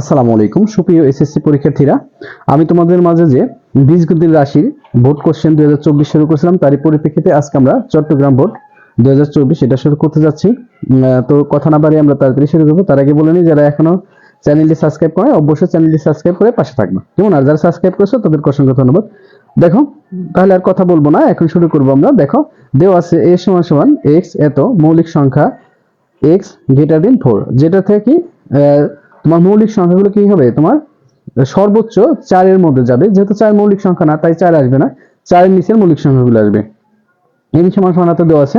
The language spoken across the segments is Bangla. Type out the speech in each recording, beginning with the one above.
আসসালামু আলাইকুম, সুপ্রিয় এসএসসি পরীক্ষার্থীরা। আমি তোমাদের মাঝে যে বীজগতির রাশির বোর্ড কোশ্চেন দুই হাজার চব্বিশ শুরু করেছিলাম, তারই পরিপ্রেক্ষিতে আজকে আমরা চট্টগ্রাম বোর্ড দুই হাজার চব্বিশ এটা শুরু করতে যাচ্ছি। তো কথা না বাড়িয়ে আমরা তাড়াতাড়ি শুরু করব। তার আগে বলে নিই, যারা এখনও চ্যানেলটি সাবস্ক্রাইব করে অবশ্যই চ্যানেলটি সাবস্ক্রাইব করে পাশে থাকবে। যেমন, আর যারা সাবস্ক্রাইব করেছ, তাদেরকে অসংখ্য ধন্যবাদ। দেখো, তাহলে আর কথা বলব না, এখন শুরু করব আমরা। দেখো, দেওয়া আছে এ সমান সমান এক্স এত মৌলিক সংখ্যা এক্স গ্রেটার দেন ফোর যেটা থেকে তোমার মৌলিক সংখ্যাগুলো কি হবে? তোমার সর্বোচ্চ চারের মধ্যে যাবে। যেহেতু চার মৌলিক সংখ্যা না, তাই চার আসবে না। চারের নিচের মৌলিক সংখ্যাগুলো আসবে। এন সমান সমান এত দেওয়া আছে।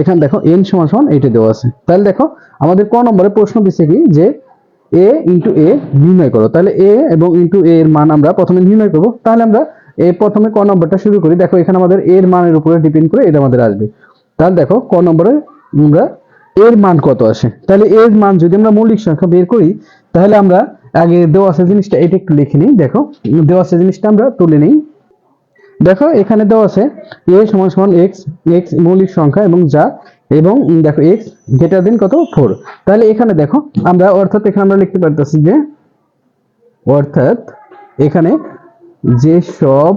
এখানে দেখো এন সমান সমান এইটা দেওয়া আছে। তাহলে দেখো, আমাদের ক নম্বরে প্রশ্ন দিচ্ছে কি? যে এ ইন্টু এ নির্ণয় করো। তাহলে এ এবং ইন্টু এ এর মান আমরা প্রথমে নির্ণয় করব। তাহলে আমরা এ প্রথমে ক নম্বরটা শুরু করি। দেখো, এখানে আমাদের এর মানের উপরে ডিপেন্ড করে এটা আমাদের আসবে। তাহলে দেখো, ক নম্বরে আমরা এর মান কত আসে? তাহলে এর মান যদি আমরা মৌলিক সংখ্যা বের করি, তাহলে আমরা আগে দেওয়া আছে জিনিসটা, এটা একটু লিখে নিই, দেখো। দেওয়া আছে জিনিসটা আমরা তুলে নিই। দেখো, এখানে দেওয়া আছে এ সমান সমান এক্স এক্স মৌলিক সংখ্যা এবং যা, এবং দেখো এক্স গ্রেটার দেন কত? ফোর তাহলে এখানে দেখো, আমরা অর্থাৎ এখানে আমরা লিখতে পারতেছি যে, অর্থাৎ এখানে যে সব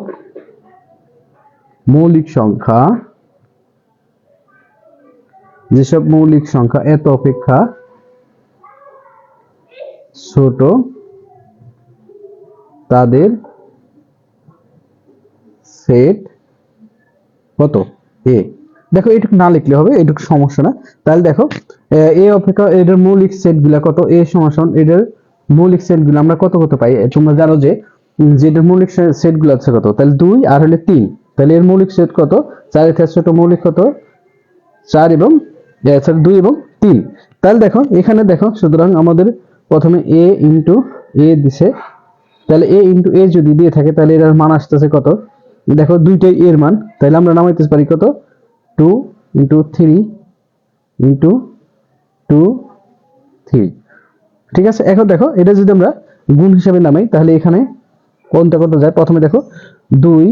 মৌলিক সংখ্যা যেসব মৌলিক সংখ্যা এত অপেক্ষা ছোট, তাদের সেট কত? এ দেখো, এটুকু না লিখলে হবে, এটুকু সমস্যা না। তাহলে দেখো, এ অপেক্ষা এটার মৌলিক সেটগুলা কত? এ সমান এটার মৌলিক সেটগুলো আমরা কত কত পাই তোমরা জানো যে যেটার মৌলিক সেটগুলো আছে কত? তাহলে দুই আর হলে তিন। তাহলে এর মৌলিক সেট কত? চারের থেকে ছোট মৌলিক কত? চার এবং sorry, দুই এবং তিন। তাহলে দেখো এখানে দেখো সুতরাং আমাদের প্রথমে এ ইন্টু এ দিছে। তাহলে এ ইন্টু এ যদি দিয়ে থাকে তাহলে এর মান আসতেছে কত? দেখো দুইটাই এর মান। তাহলে আমরা নামাইতে পারি কত? Two into three into two three ঠিক আছে? এখন দেখো এটা যদি আমরা গুণ হিসাবে নামাই তাহলে এখানে কোনটা কত যায়? প্রথমে দেখো দুই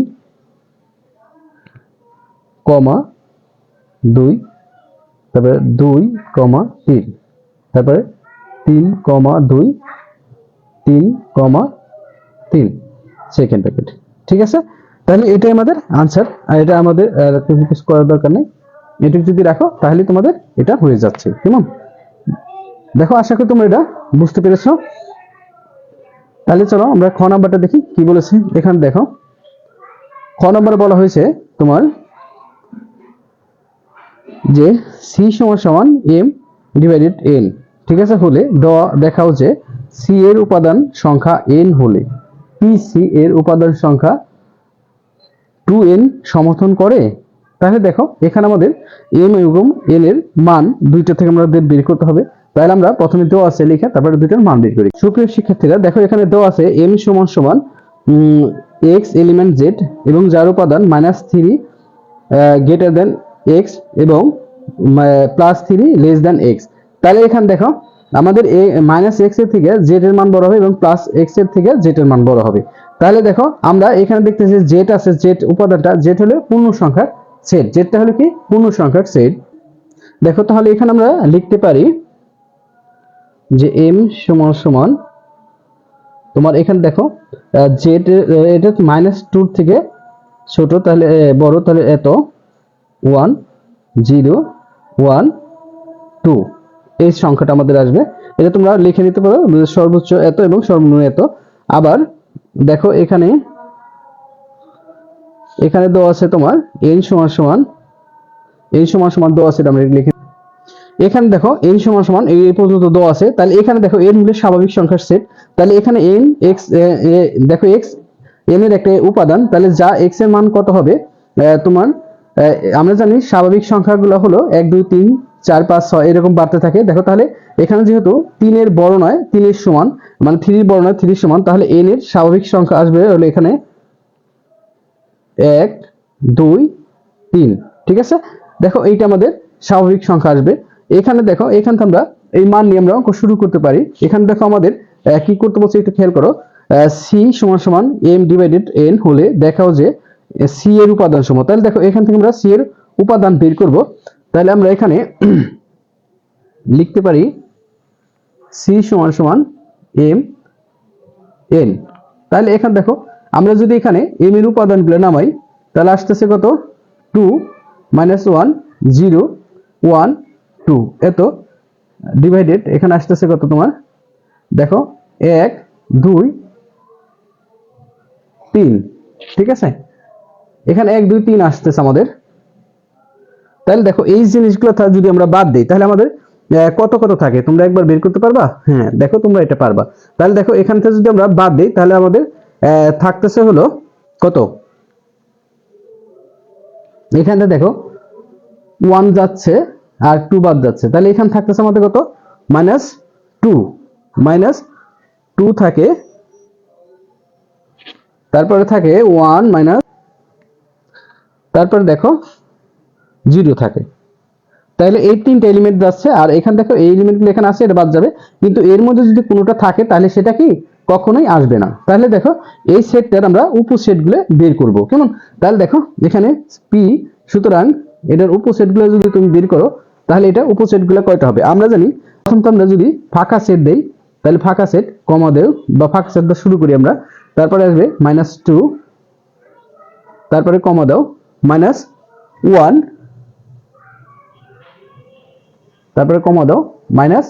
কমা দুই তারপরে দুই কমা তিন। তারপরে তিন কমা দুই, তিন কমা তিন সেকেন্ড প্যাকেট ঠিক আছে? তাহলে এটাই আমাদের আনসার আর এটা আমাদের কিছু করার দরকার নেই। এটুকু যদি রাখো, তাহলে তোমাদের এটা হয়ে যাচ্ছে। কেমন? দেখো, আশা করি তোমরা এটা বুঝতে পেরেছ। তাহলে চলো আমরা খ নাম্বারটা দেখি, কি বলেছি? এখানে দেখো। খ নাম্বারে বলা হয়েছে তোমার যে সি সমান সমান এম ডিভাইডেড এন ঠিক আছে? হলে ড দেখাও যে সি এর উপাদান সংখ্যা এন হলে পি সি এর উপাদান সংখ্যা টু এন সমর্থন করে। তাহলে দেখো, এখানে আমাদের এম এবং এন এর মান দুইটা থেকে আমাদের বের করতে হবে। তাহলে আমরা প্রথমে দেওয়া আছে লিখে, তারপরে দুইটার মান বের করি। সুপ্রিয় শিক্ষার্থীরা, দেখো এখানে দেওয়া আছে এম সমান সমান এক্স এলিমেন্ট জেড এবং যার উপাদান minus three greater than x এবং plus three less than x তাহলে এখানে দেখো, আমাদের এ মাইনাস এক্সের থেকে জেড এর মান বড় হবে এবং প্লাস এক্সের থেকে জেড এর মান বড় হবে। তাহলে দেখো, আমরা এখানে দেখতেছি জেড আছে জেড উপাদানটা জেড হলো পূর্ণ সংখ্যার সেট জেডটা হলো কি? পূর্ণ সংখ্যার সেট দেখো তাহলে এখানে আমরা লিখতে পারি যে এম সমান সমান, তোমার এখানে দেখো জেড এটা মাইনাস টু থেকে ছোট, তাহলে বড়, তাহলে এত। One, zero, one, two. এই সংখ্যাটা আমাদের আসবে। এটা তোমরা লিখে নিতে পারো সর্বোচ্চ এত এবং সর্বনিম্ন এত। আবার দেখো এখানে এখানে দেওয়া আছে তোমার এন সমান সমান এন সমান সমান দেওয়া আছে এটা আমরা লিখে এখানে দেখো এন সমান সমান, এই পর্যন্ত দেওয়া আছে। তাহলে এখানে দেখো এন হলো স্বাভাবিক সংখ্যার সেট। তাহলে এখানে এন এক্স দেখো এক্স এন এর একটা উপাদান। তাহলে যা এক্সের মান কত হবে? তোমার আমরা জানি স্বাভাবিক সংখ্যাগুলো হলো এক, দুই, তিন, চার, পাঁচ, ছয়, এরকম বাড়তে থাকে। দেখো তাহলে এখানে যেহেতু তিনের বড় নয়, তিনের সমান মানে থ্রির বড় নয়, থ্রির সমান, তাহলে এন এর স্বাভাবিক সংখ্যা আসবে হলো এখানে এক, দুই, তিন, ঠিক আছে? দেখো এইটা আমাদের স্বাভাবিক সংখ্যা আসবে। এখানে দেখো, এখান থেকে আমরা এই মান নিয়ে আমরা অঙ্ক শুরু করতে পারি। এখানে দেখো আমাদের কি করতে বলছে একটু খেয়াল করো। সি সমান সমান এম ডিভাইডেড এন হলে দেখাও যে সি এর উপাদান সম তাহলে দেখো, এখান থেকে আমরা সি এর উপাদান বের করব। তাহলে আমরা এখানে লিখতে পারি সি সমান সমান এম এন তাহলে এখানে দেখো, আমরা যদি এখানে এম এর উপাদানগুলো নামাই, তাহলে আসতেছে কত? Two minus one, zero, one, two. এত ডিভাইডেড, এখানে আসতেছে কত তোমার? দেখো, এক, দুই, তিন। ঠিক আছে? এখানে এক, দুই, তিন আসতেছে আমাদের। তাহলে দেখো, এই জিনিসগুলো যদি আমরা বাদ দিই, তাহলে আমাদের কত কত থাকে? তোমরা একবার বের করতে পারবা? হ্যাঁ দেখো তোমরা এটা পারবা। তাহলে দেখো, এখান থেকে যদি আমরা বাদ দিই, তাহলে আমাদের থাকতেছে হলো কত? এখানে দেখো ওয়ান যাচ্ছে আর টু বাদ যাচ্ছে। তাহলে এখানে থাকতেছে আমাদের কত? মাইনাস টু মাইনাস টু থাকে, তারপরে থাকে ওয়ান মাইনাস তারপরে দেখো জিরো থাকে। তাহলে এই তিনটা এলিমেন্ট যাচ্ছে, আর এখানে দেখো এই এলিমেন্টগুলো এখানে আছে, এটা বাদ যাবে। কিন্তু এর মধ্যে যদি কোনোটা থাকে, তাহলে সেটা কি? কখনোই আসবে না। তাহলে দেখো, এই সেটটার আমরা উপসেটগুলো বের করব। কেমন? তাহলে দেখো, এখানে পি সুতরাং এটার উপসেটগুলো যদি তুমি বের করো, তাহলে এটা উপসেটগুলো কয়টা হবে? আমরা জানি, প্রথম তো আমরা যদি ফাঁকা সেট দেই, তাহলে ফাঁকা সেট কমা দেও, বা ফাঁকা সেট শুরু করি আমরা। তারপরে আসবে মাইনাস টু তারপরে কমা দাও। মাইনাস ওয়ান, তারপরে কমা দাও, মাইনাস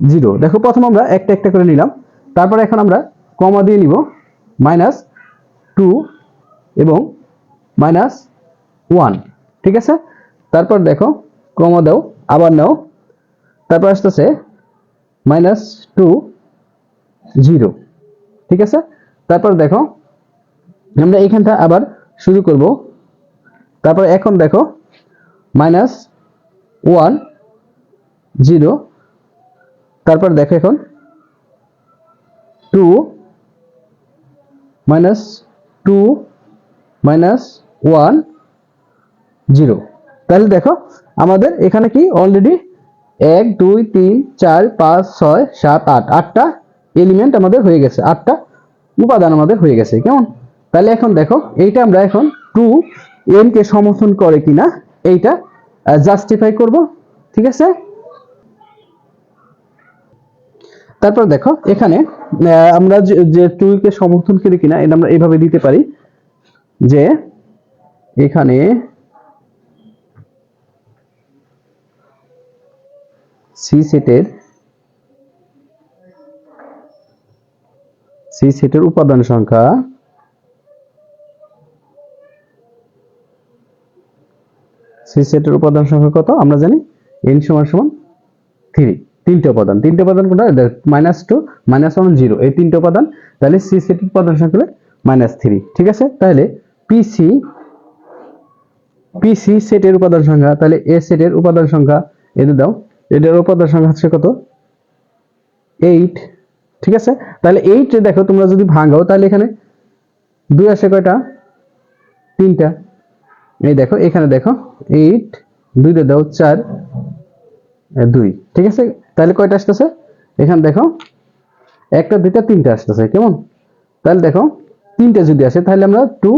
জিরো। দেখো প্রথম আমরা একটা একটা করে নিলাম। তারপরে এখন আমরা কমা দিয়ে নিব, মাইনাস টু এবং মাইনাস ওয়ান। ঠিক আছে? তারপর দেখো, কমা দাও, আবার নাও। তারপর আসতেছে মাইনাস টু, জিরো। ঠিক আছে? তারপর দেখো, আমরা এখানটা আবার শুরু করব। তারপর এখন দেখো মাইনাস ওয়ান জিরো তারপর দেখো এখন two minus two minus one zero তাহলে দেখো, আমাদের এখানে কি অলরেডি এক, দুই, তিন, চার, পাঁচ, ছয়, সাত, আট, আটটা এলিমেন্ট আমাদের হয়ে গেছে, আটটা উপাদান আমাদের হয়ে গেছে, কেমন? তাহলে এখন দেখো, এইটা আমরা এখন টু এন কে সমর্থন করে কিনা, এইটা জাস্টিফাই করব, ঠিক আছে? তারপর দেখো, এখানে আমরা যে টু কে সমর্থন করি কিনা, এটা আমরা এইভাবে দিতে পারি যে, এখানে সি সেটের সি সেটের উপাদান সংখ্যা সি সেটের উপাদান সংখ্যা কত? আমরা জানি এন সমান সমান থ্রি তিনটে উপাদান। তিনটে উপাদান কোনটা? Minus two minus one zero এই তিনটে উপাদান, তাহলে সি সেটের উপাদান সংখ্যা হলো মাইনাস থ্রি ঠিক আছে? তাহলে পিসি পিসি সেটের উপাদান সংখ্যা, তাহলে এ সেটের উপাদান সংখ্যা, এনে দাও। এটার উপাদান সংখ্যা হচ্ছে কত? এইট ঠিক আছে? তাহলে এইট দেখো, তোমরা যদি ভাঙাও, তাহলে এখানে দুই আসে কয়টা? তিনটা। এই দেখো, এখানে দেখো এইট দুইটা দাও চার দুই, ঠিক আছে? তাহলে কয়টা আসতেছে? এখানে দেখো, একটা, দুইটা, তিনটা আসতেছে, কেমন? তাহলে দেখো, তিনটা যদি আসে, তাহলে আমরা two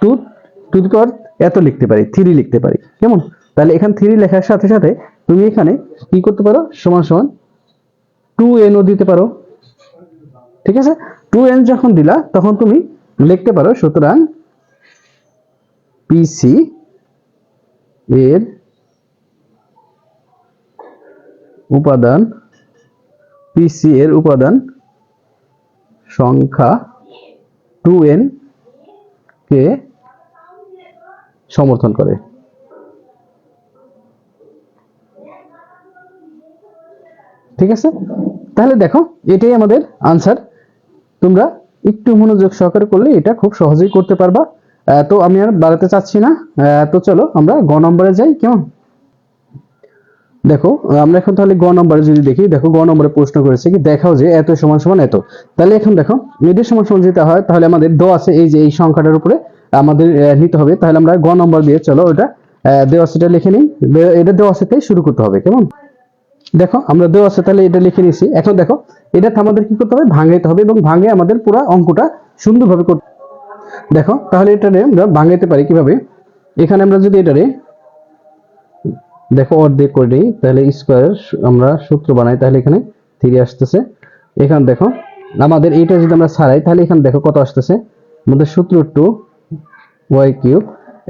two two the power এত লিখতে পারি থ্রি লিখতে পারি, কেমন? তাহলে এখানে থ্রি লেখার সাথে সাথে তুমি এখানে কি করতে পারো? সমান সমান টু এনও দিতে পারো, ঠিক আছে? টু এন যখন দিলা, তখন তুমি লিখতে পারো, সুতরাং পিসি এর উপাদান পিসি এর উপাদান সংখ্যা টু এন কে সমর্থন করে। ঠিক আছে? তাহলে দেখো, এটাই আমাদের আনসার তোমরা একটু মনোযোগ সহকারে করলে এটা খুব সহজেই করতে পারবা। তো আমি আর বাড়াতে চাচ্ছি না। তো চলো আমরা গ নম্বরে যাই কেমন? দেখো আমরা এখন তাহলে গ নম্বরে যদি দেখি দেখো গ নম্বরে প্রশ্ন করেছে কি দেখাও যে এত সমান সমান এত। তাহলে এখন দেখো এদের সমান সমান যেতে হয় তাহলে আমাদের দ আছে এই যে এই সংখ্যাটার উপরে আমাদের নিতে হবে। তাহলে আমরা গ নম্বর দিয়ে চলো ওটা আহ, দেওয়া সেটা লিখে নিই। এটা দেওয়া শুরু করতে হবে কেমন? দেখো আমরা দেওয়া তাহলে এটা লিখে নিয়েছি। এখন দেখো এটা আমাদের কি করতে হবে? ভাঙাইতে হবে এবং ভাঙে আমাদের পুরো অঙ্কটা সুন্দরভাবে করতে দেখো, তাহলে এটারে আমরা ভাঙাইতে পারি কীভাবে? এখানে আমরা যদি এটারে দেখো অর্ধেক করে দিই, তাহলে স্কোয়ার আমরা সূত্র বানাই, তাহলে এখানে থ্রি আসতেছে। এখানে দেখো, আমাদের এইটা যদি আমরা ছাড়াই, তাহলে এখানে দেখো কত আসতেছে? আমাদের সূত্র টু ওয়াই কিউব।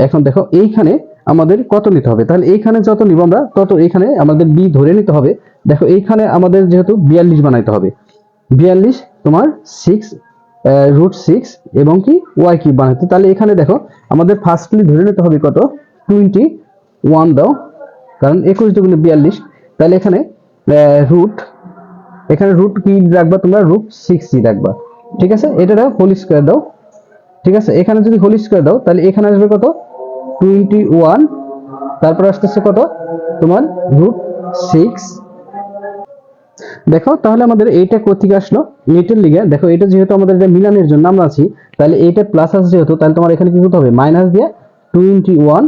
এখন দেখো, এইখানে আমাদের কত নিতে হবে? তাহলে এইখানে যত নিব আমরা, তত এইখানে আমাদের বি ধরে নিতে হবে। দেখো, এইখানে আমাদের যেহেতু বিয়াল্লিশ বানাইতে হবে। বিয়াল্লিশ তোমার সিক্স রুট সিক্স এবং কি ওয়াই কিউব বানাইতে তাহলে এখানে দেখো, আমাদের ফার্স্টলি ধরে নিতে হবে কত? টোয়েন্টি ওয়ান দাও, কারণ একুশ দুগুণে বিয়াল্লিশ। তাহলে এখানে রুট এখানে রুট কি রাখবা তোমরা? রুট সিক্স রাখবা। ঠিক আছে? এটা হোল স্কোয়ার দাও। ঠিক আছে? এখানে যদি হোল স্কোয়ার দাও, তাহলে এখানে আসবে কত? টোয়েন্টি ওয়ান তারপর আসতেছে কত? তোমার রুট সিক্স দেখো, তাহলে আমাদের এইটা কোথেকে আসলো? এইটার লিগে। দেখো এটা যেহেতু আমাদের এটা মিলানের জন্য আমরা আছি, তাহলে এইটা প্লাস আছে যেহেতু, তাহলে তোমার এখানে কি করতে হবে? মাইনাস দিয়ে twenty one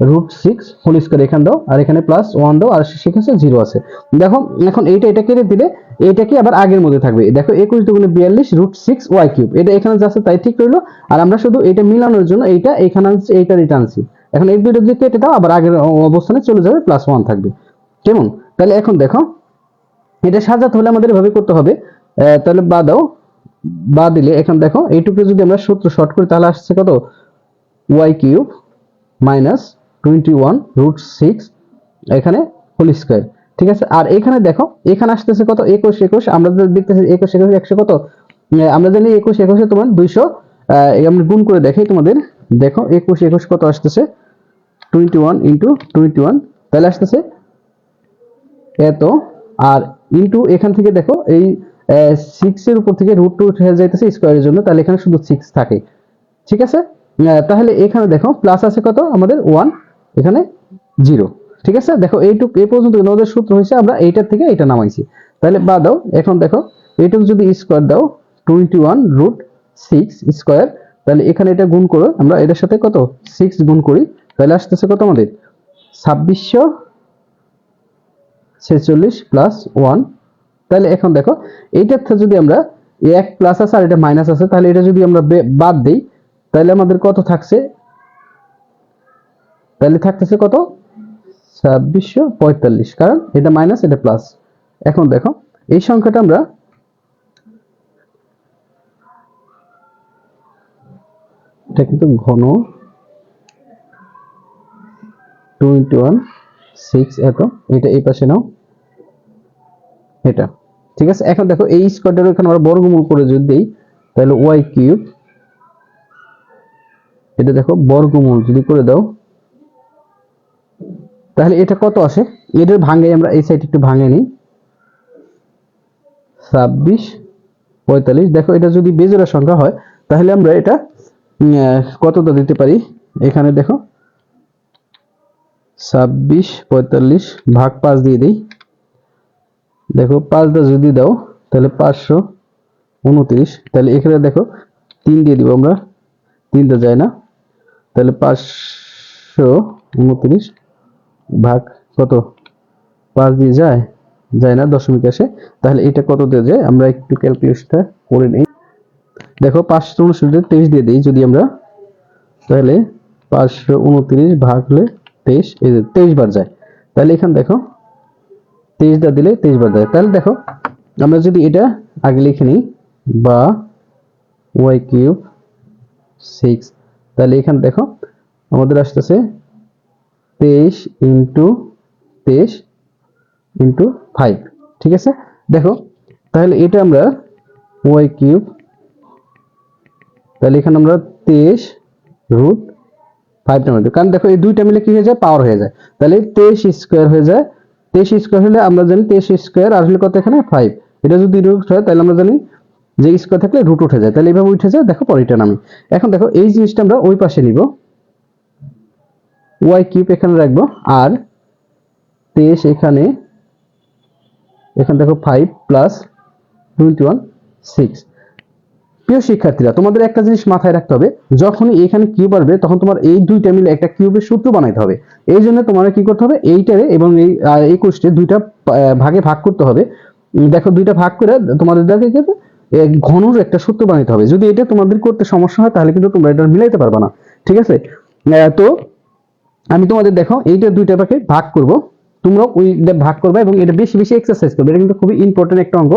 root six whole square এখানে দাও, আর এখানে প্লাস ওয়ান দাও, আর সেখানে জিরো আছে। দেখো, এখন এইটা, এটা কেটে দিলে এইটা কি আবার আগের মধ্যে থাকবে। দেখো একুশ দুগুণে বিয়াল্লিশ রুট সিক্স ওয়াই কিউব এটা এখানে যাচ্ছে তাই ঠিক রইল, আর আমরা শুধু এটা মিলানোর জন্য এইটা এখানে আনছি, এইটা রিটার্ন আনছি। এখন এই দুটো যদি কেটে দাও, আবার আগের অবস্থানে চলে যাবে প্লাস ওয়ান থাকবে। কেমন? তাহলে এখন দেখো এটা সাজাতে হলে আমাদের এভাবে করতে হবে। তাহলে বা দাও। বা দিলে এখন দেখো এইটুকু যদি আমরা সূত্র শর্ট করি, তাহলে আসছে কত? Y cube minus twenty one root six এখানে হোল স্কোয়ার ঠিক আছে? আর এখানে দেখো, এখানে আসতেছে কত? একুশ একুশ। আমরা দেখতেছি একুশ একুশ, একশো কত? আমরা জানি একুশ, একুশে তোমার দুইশো। আমরা গুণ করে দেখাই তোমাদের। দেখো, একুশ একুশ কত আসতেছে? Twenty one into twenty one তাহলে আসতেছে এত। আর ইনটু এখান থেকে দেখো, এই সিক্স এর উপর থেকে রুট টু উঠে যাইতেছে স্কোয়ারের জন্য, তাহলে এখানে শুধু সিক্স থাকে। ঠিক আছে? তাহলে এখানে দেখো প্লাস আছে কত? আমাদের ওয়ান এখানে জিরো ঠিক আছে? দেখো, এইটুক এই পর্যন্ত আমাদের সূত্র হয়েছে, আমরা এইটার থেকে এটা নামাইছি। তাহলে বা দাও, এখন দেখো, এইটুক যদি স্কোয়ার দাও twenty one root six square তাহলে এখানে এটা গুণ করো, আমরা এটার সাথে কত? সিক্স গুণ করি, তাহলে আসতেছে কত আমাদের? ছাব্বিশশো ছেচল্লিশ প্লাস ওয়ান তাহলে এখন দেখো, এইটার যদি আমরা এক প্লাস আছে আর এটা মাইনাস আছে, তাহলে এটা যদি আমরা বাদ দেই, তাহলে আমাদের কত থাকছে? তাহলে থাকতেছে কত? ছাব্বিশশো পঁয়তাল্লিশ। কারণ এটা মাইনাস এটা প্লাস এখন দেখো, এই সংখ্যাটা আমরা এটা কিন্তু ঘন। টোয়েন্টি ওয়ান সিক্স এত। এটা এই পাশে নাও। এটা। ঠিক আছে? এখন দেখো, এই স্কোয়ারটার এখানে আমরা বর্গমূল করে যদি দেই, তাহলে ওয়াই কিউব এটা দেখো বর্গমূল যদি করে দাও, তাহলে এটা কত আসে? এটার ভাঙে, আমরা এই সাইড একটু ভাঙে নিই। ছাব্বিশ, পঁয়তাল্লিশ। দেখো, এটা যদি বেজোড়া সংখ্যা হয়, তাহলে আমরা এটা কতটা দিতে পারি? এখানে দেখো ছাব্বিশ, পঁয়তাল্লিশ, ভাগ পাঁচ দিয়ে দিই। দেখো, পাঁচটা যদি দাও, তাহলে পাঁচশো উনত্রিশ। তাহলে এখানে দেখো, তিন দিয়ে দিব আমরা। তিনটা যায় না। তাহলে পাঁচশো উনত্রিশ ভাগ কত? পাঁচ দিয়ে যায়? যায় না, দশমিক আসে। তাহলে এটা কত দিয়ে যায়? আমরা একটু ক্যালকুলেশনটা করে নিই। দেখো, পাঁচশো উনষট্টি তেইশ দিয়ে দিই যদি আমরা। তাহলে পাঁচশো উনত্রিশ ভাগ হলে তেইশ, এই যে তেইশ বার যায়। তাহলে এখানে দেখো তেইশটা দিলে তেইশ বার যায়। তাহলে দেখো, আমরা যদি এটা আগে লিখে নিই, বা ওয়াই কিউব সিক্স, তাহলে এখানে দেখো, আমাদের আসতেছে তেইশ ইন্টু তেইশ ইন্টু ফাইভ, ঠিক আছে? দেখো, তাহলে এটা আমরা ওয়াই কিউব, তাহলে এখানে আমরা তেইশ রুট ফাইভ নাম্বার কারণ দেখো এই দুইটা মিলে কি হয়ে যায়? পাওয়ার হয়ে যায়। তাহলে তেইশ স্কোয়ার হয়ে যায়। তেইশ স্কোয়ার হলে আমরা জানি তেইশ স্কোয়ার আর হলে কত এখানে? ফাইভ এটা যদি রুট হয়, তাহলে আমরা জানি যে স্কোয়ার থাকলে রুট উঠে যায়। তাহলে এইভাবে উঠে যায়। দেখো পরেরটা নামি। এখন দেখো এই জিনিসটা আমরা ওই পাশে নিব। ওয়াই কিউব এখানে রাখব। আর তেইশ এখানে এখানে দেখো five plus twenty one six প্রিয় শিক্ষার্থীরা, তোমাদের একটা জিনিস মাথায় রাখতে হবে, যখনই এখানে কিউব আসবে, তখন তোমার এই দুইটা মিলে একটা কিউবের সূত্র বানাইতে হবে। এই জন্য তোমার কি করতে হবে, এইটারে এবং এই একুশটে দুইটা ভাগে ভাগ করতে হবে। দেখো দুইটা ভাগ করে তোমাদের দেখে ঘনর একটা সূত্র বানাইতে হবে। যদি এটা তোমাদের করতে সমস্যা হয়, তাহলে কিন্তু তোমরা এটা মিলাইতে পারবে না, ঠিক আছে? তো আমি তোমাদের দেখো, এইটা দুইটা ভাগে ভাগ করব। তোমরা ওইটা ভাগ করবে এবং এটা বেশি বেশি এক্সারসাইজ করবে। এটা কিন্তু খুবই ইম্পর্টেন্ট একটা অঙ্ক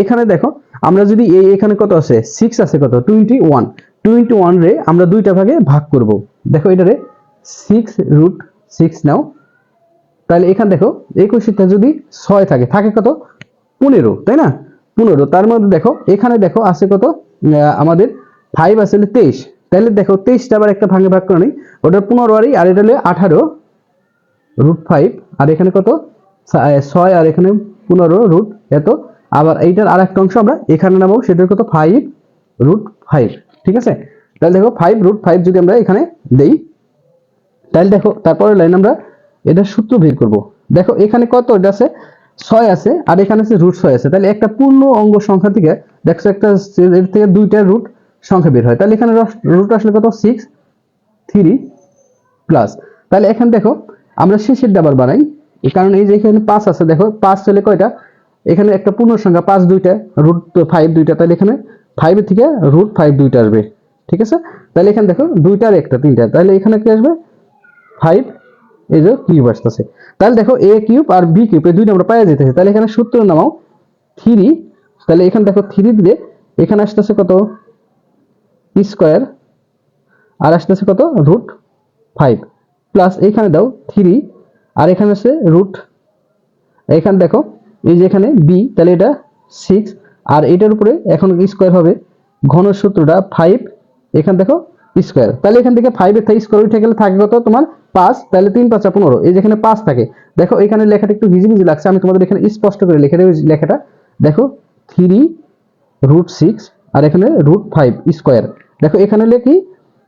এখানে দেখো, আমরা যদি এই এখানে কত আছে? সিক্স আছে কত? টোয়েন্টি ওয়ান টোয়েন্টি ওয়ান রে আমরা দুইটা ভাগে ভাগ করব। দেখো এটারে সিক্স রুট সিক্স নাও। তাহলে এখানে দেখো একুশটা যদি ছয় থাকে থাকে কত? পনেরো, তাই না? পনেরো। তার মধ্যে দেখো, এখানে দেখো আছে কত? আমাদের ফাইভ আছে তেইশ। তাহলে দেখো, তেইশটা আবার একটা ভাগে ভাগ করে নিই। ওটা পনেরো আরই, আর এটা হলো আঠারো। রুট ফাইভ আর এখানে কত? ছয় আর এখানে পনেরো রুট এত। আবার এইটার আর একটা অংশ আমরা এখানে নামাবো, সেটার কত? ফাইভ রুট ফাইভ ঠিক আছে? তাহলে দেখো ফাইভ রুট ফাইভ যদি আমরা এখানে দেই, তাহলে দেখো তারপরে লাইন আমরা এটা সূত্র বের করব। দেখো, এখানে কত? এটা আছে ছয় আছে, আর এখানে আছে রুট ছয় আছে। তাহলে একটা পূর্ণ অঙ্গ সংখ্যা থেকে, দেখছ একটা এর থেকে দুইটা রুট সংখ্যা বের হয়। তাহলে এখানে রুট আসলে কত? সিক্স থ্রি প্লাস তাহলে এখানে দেখো আমরা শেষের ডাবার বানাই। এই কারণ এই যে এখানে পাঁচ আছে দেখো পাঁচ হলে কয়টা? এখানে একটা পূর্ণ সংখ্যা পাঁচ দুইটা রুট ফাইভ দুইটা তাহলে এখানে ফাইভের থেকে রুট ফাইভ দুইটা আসবে। ঠিক আছে? তাহলে এখানে দেখো দুইটা আর একটা তিনটা। তাহলে এখানে কি আসবে? ফাইভ এই যে কিউব আসতেছে। তাহলে দেখো এ কিউব আর বি কিউব এই দুইটা আমরা পাওয়া যেতেছে তাহলে এখানে সূত্র নামাও। থ্রি তাহলে এখানে দেখো থ্রি দিলে এখানে আসতেছে কত? স্কোয়ার আর আসতেছে কত? রুট ফাইভ প্লাস এইখানে দাও থ্রি আর এখানে আছে রুট এখানে দেখো, এই যে এখানে বি তাহলে এটা সিক্স আর এটার উপরে এখন স্কোয়ার হবে? ঘন সূত্রটা ফাইভ এখান দেখো স্কোয়ার তাহলে এখান থেকে ফাইভের থেকে স্কোয়ার উঠে গেলে থাকে কত? তোমার পাঁচ, তাহলে তিন, পাঁচা পনেরো। এই যেখানে পাঁচ থাকে। দেখো, এখানে লেখাটা একটু ভিজি লাগছে। আমি তোমাদের এখানে স্পষ্ট করে লিখে দেবো লেখাটা। দেখো থ্রি রুট সিক্স আর এখানে রুট ফাইভ স্কোয়ার দেখো, এখানে লেখি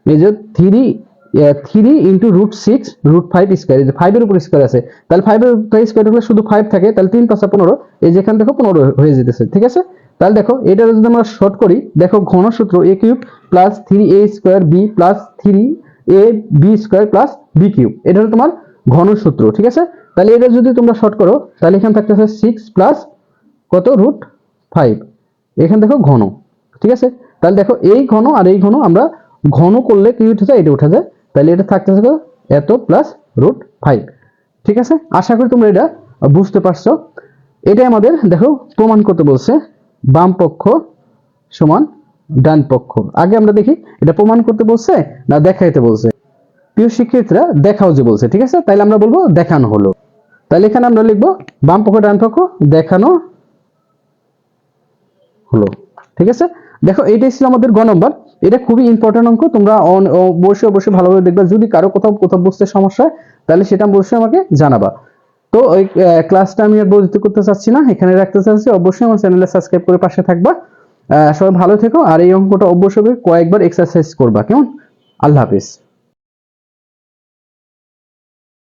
এই যে three three into root six root five square এই যে ফাইভের উপর স্কোয়ার আছে। তাহলে ফাইভের স্কোয়ার হলে শুধু ফাইভ থাকে, তাহলে তিন পাঁচা পনেরো, এই যে এখানে দেখো পনেরো হয়ে যেতেছে, ঠিক আছে? তাহলে দেখো এটা যদি আমরা শর্ট করি, দেখো ঘন সূত্র A cube plus three A square B plus three A B square plus B cube এটা হলো তোমার ঘন সূত্র, ঠিক আছে? তাহলে এটা যদি তোমরা শর্ট করো, তাহলে এখানে থাকতেছে সিক্স প্লাস কত? রুট ফাইভ এখানে দেখো ঘন, ঠিক আছে? তাহলে দেখো এই ঘন আর এই ঘন আমরা ঘন করলে কি উঠে যায়? এটা উঠে যায় তাহলে এটা থাকতেছে কত? এত প্লাস রুট ফাইভ ঠিক আছে? আশা করি তোমরা এটা বুঝতে পারছ। এটাই আমাদের, দেখো, প্রমাণ করতে বলছে বাম পক্ষ সমান ডান পক্ষ। আগে আমরা দেখি, এটা প্রমাণ করতে বলছে না দেখাইতে বলছে? প্রিয় শিক্ষার্থীরা, দেখাও যে বলছে, ঠিক আছে? তাহলে আমরা বলব দেখানো হলো। তাহলে এখানে আমরা লিখব, বাম পক্ষ, ডান পক্ষ, দেখানো হলো। ঠিক আছে? দেখো, এইটাই ছিল আমাদের গ নম্বর। এটা খুবই ইম্পর্টেন্ট অঙ্ক। তোমরা অবশ্যই অবশ্যই ভালোভাবে দেখবে। যদি কারও কোথাও কোথাও বুঝতে সমস্যা হয়, তাহলে সেটা অবশ্যই আমাকে জানাবা। তো ওই ক্লাসটা আমি আর বর্ধিত করতে চাচ্ছি না, এখানে রাখতে চাচ্ছি। অবশ্যই আমার চ্যানেলে সাবস্ক্রাইব করে পাশে থাকবা। সবাই ভালো থেকো, আর এই অঙ্কটা অবশ্যই কয়েকবার এক্সারসাইজ করবা। কেমন? আল্লাহ হাফিজ।